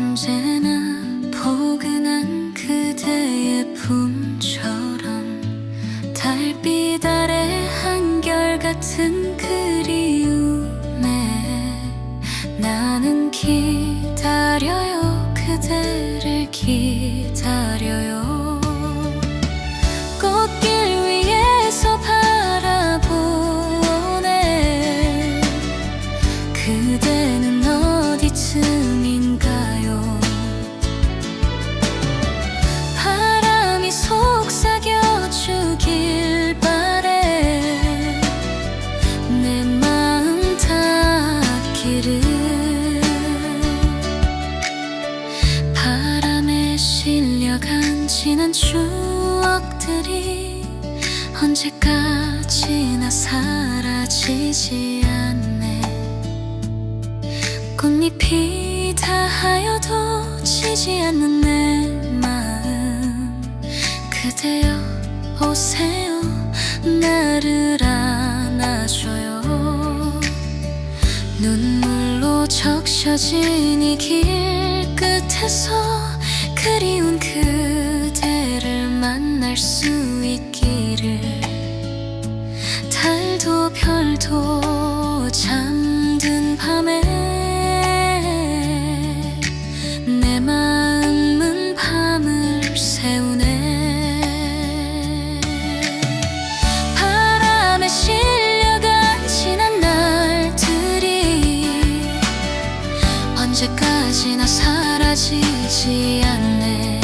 언제나 포근한 그대의 품처럼 달빛 아래 한결같은 그리움에 나는 기다려요. 그대를 기다려요. 지난 추억들이 언제까지나 사라지지 않네. 꽃잎이 다하여도 지지 않는 내 마음. 그대여 오세요. 나를 안아줘요. 눈물로 적셔진 이 길 끝에서 그리운 그 별도 잠든 밤에 내 마음은 밤을 새우네. 바람에 실려간 지난 날들이 언제까지나 사라지지 않네